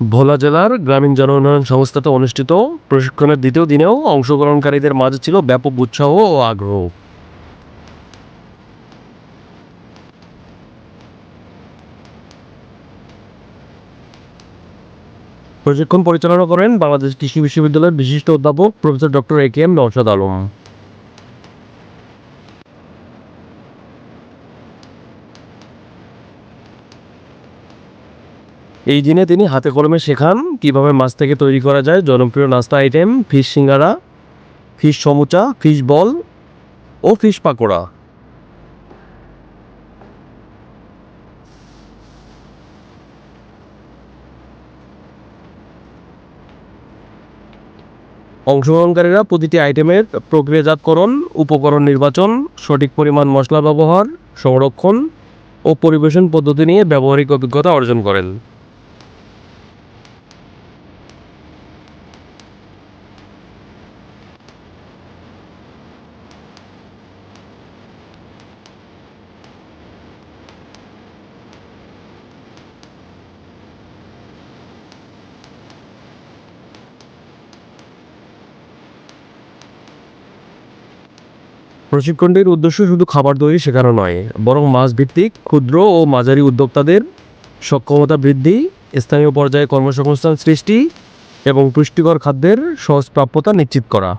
ভোলা জেলার গ্রামীণ জন উন্নয়ন সংস্থাতে অনুষ্ঠিত প্রশিক্ষণের দ্বিতীয় দিনেও অংশগ্রহণকারীদের মাঝে ছিল ব্যাপক উৎসাহ ও আগ্রহ। প্রশিক্ষণ পরিচালনা করেন বাংলাদেশ কৃষি বিশ্ববিদ্যালয়ের বিশিষ্ট অধ্যাপক professor doctor A K M Naushad Alam. এই দিনে তিনি হাতে কলমে শেখান কীভাবে মাছ থেকে তৈরি করা যায়, জনপ্রিয় নাস্তা আইটেম ফিশ সিঙ্গারা ফিশ সমুচা ফিশ বল ও ফিশ পাকোড়া। অংশগ্রহণকারীরা প্রতিটি আইটেমের প্রক্রিয়াজাতকরণ, উপকরণ নির্বাচন, সঠিক পরিমাণ মশলা ব্যবহার, সংরক্ষণ ও পরিবেশন পদ্ধতি নিয়ে ব্যবহারিক অভিজ্ঞতা অর্জন করেন। প্রশিক্ষণটির উদ্দেশ্য শুধু খাবার তৈরি শেখানো নয়, বরং মাছ ভিত্তিক ক্ষুদ্র ও মাঝারি উদ্যোক্তাদের সক্ষমতা বৃদ্ধি, স্থানীয় পর্যায়ে কর্মসংস্থান সৃষ্টি এবং পুষ্টিকর খাদ্যের সহজ প্রাপ্যতা নিশ্চিত করা।